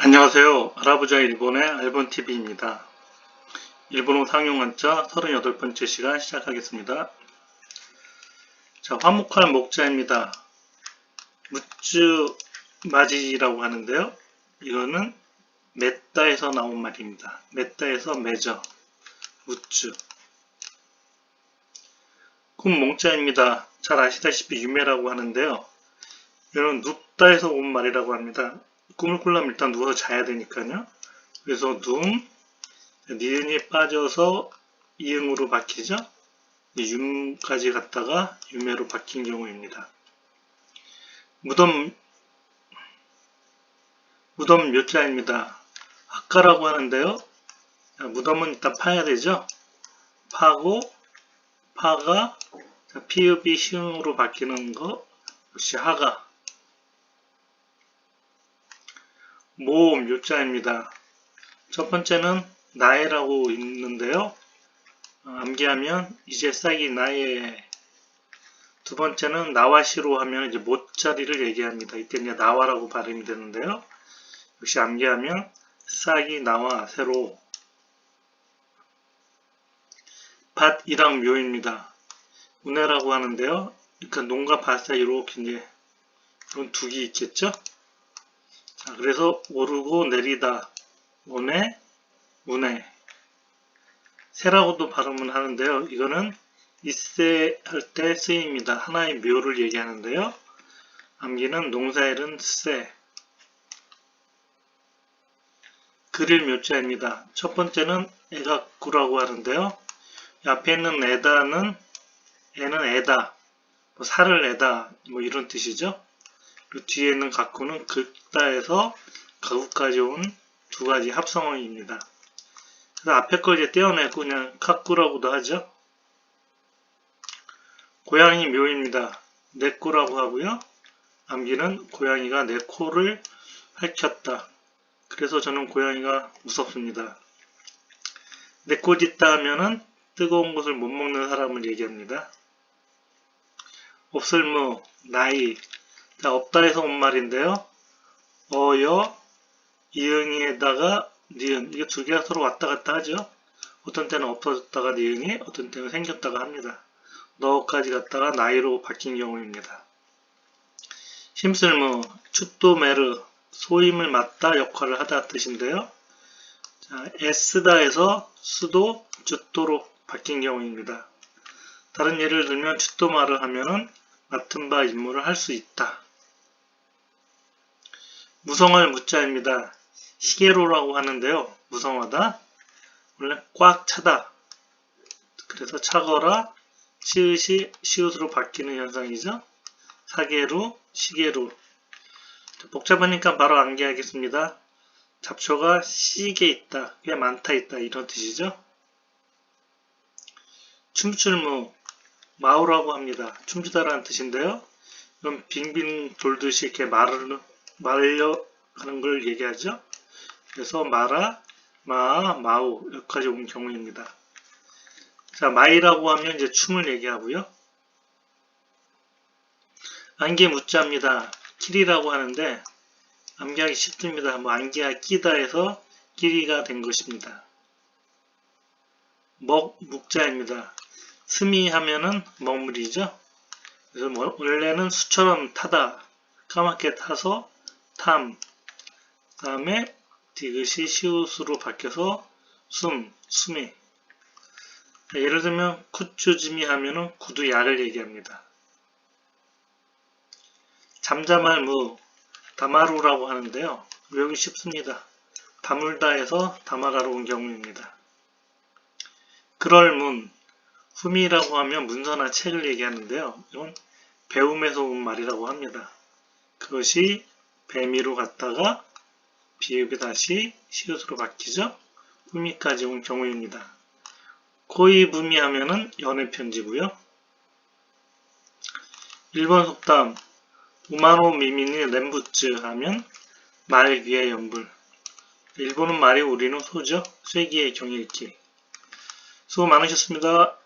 안녕하세요. 알아보자 일본의 알본TV입니다. 일본어 상용 한자 38번째 시간 시작하겠습니다. 자, 화목할 목자입니다. 무쯔 마지라고 하는데요. 이거는 맺다에서 나온 말입니다. 맺다에서 맺어. 무쯔. 꿈 몽자입니다. 잘 아시다시피 유매라고 하는데요. 이거는 눕다에서 온 말이라고 합니다. 꿈을 꾸려면 일단 누워서 자야 되니까요. 그래서 둠, 니은이 빠져서 이응으로 바뀌죠. 윰까지 갔다가 유매로 바뀐 경우입니다. 무덤, 무덤 묘자입니다. 학가라고 하는데요. 자, 무덤은 일단 파야 되죠. 파고, 파가 피읍이 시흥으로 바뀌는 거 역시 하가 모음 요자입니다. 첫 번째는 나에라고 있는데요. 어, 암기하면 이제 싹이 나에 두 번째는 나와시로 하면 이제 못자리를 얘기합니다. 이때 이제 나와라고 발음이 되는데요. 역시 암기하면 싹이 나와 새로 밭이랑 묘입니다. 운해라고 하는데요. 그러니까 농가 밭 사이 이렇게 이제 이런 두기 있겠죠? 자, 그래서 오르고 내리다, 오네, 운해. 새라고도 발음을 하는데요. 이거는 이세 할 때 쓰입니다. 하나의 묘를 얘기하는데요. 암기는 농사일은 세. 그릴 묘자입니다. 첫 번째는 애가구라고 하는데요. 앞에 있는 에다는 애는 애다, 뭐 살을 애다, 뭐 이런 뜻이죠. 그 뒤에 있는 가꾸는 극다에서 가구까지 온 두 가지 합성어입니다. 그래서 앞에 걸 이제 떼어내고 그냥 가꾸라고도 하죠. 고양이 묘입니다. 내코라고 하고요. 암기는 고양이가 내 코를 핥혔다. 그래서 저는 고양이가 무섭습니다. 내코 짓다 하면은 뜨거운 것을 못 먹는 사람을 얘기합니다. 없을무, 나이, 자, 없다에서 온 말인데요. 어여, 이응에다가 니은. 이게 두 개가 서로 왔다 갔다 하죠. 어떤 때는 없어졌다가 니은이, 어떤 때는 생겼다가 합니다. 너까지 갔다가 나이로 바뀐 경우입니다. 힘쓸무, 추토메르, 소임을 맡다 역할을 하다 뜻인데요. 자, 애쓰다에서 수도, 주토로 바뀐 경우입니다. 다른 예를 들면 주토마를 하면은 맡은 바 임무를 할 수 있다. 무성할 무자입니다. 시계로라고 하는데요. 무성하다. 원래 꽉 차다. 그래서 차거라 시읒이 시읒으로 바뀌는 현상이죠. 사계로, 시계로. 복잡하니까 바로 암기하겠습니다. 잡초가 시게 있다, 꽤 많다 있다 이런 뜻이죠. 춤출무, 마우라고 합니다. 춤추다라는 뜻인데요. 이건 빙빙 돌듯이 이렇게 말을 말려 하는 걸 얘기하죠. 그래서 마라, 마, 마우 여기까지 온 경우입니다. 자, 마이라고 하면 이제 춤을 얘기하고요. 안개 묻자입니다. 길이라고 하는데 암기하기 쉽습니다. 뭐 안개가 끼다 해서 길이가 된 것입니다. 먹, 묵자입니다. 스미 하면은 먹물이죠. 그래서 뭐 원래는 수처럼 타다, 까맣게 타서 탐, 다음에 디귿이 시옷으로 바뀌어서 숨, 숨이. 예를 들면 쿠쭈지미 하면은 구두 약을 얘기합니다. 잠잠할 무, 다마루라고 하는데요. 외우기 쉽습니다. 다물다에서 다마가로 온 경우입니다. 그럴 문, 흠이라고 하면 문서나 책을 얘기하는데요. 이건 배움에서 온 말이라고 합니다. 그것이 배미로 갔다가 비읍이 다시 시옷으로 바뀌죠. 흠이까지 온 경우입니다. 코이 부미 하면은 연애 편지고요. 1번 속담 우마노 미미니 렘부츠 하면 말 귀의 연불 일본은 말이 우리는 소죠. 쇠기의 경일기 수고 많으셨습니다.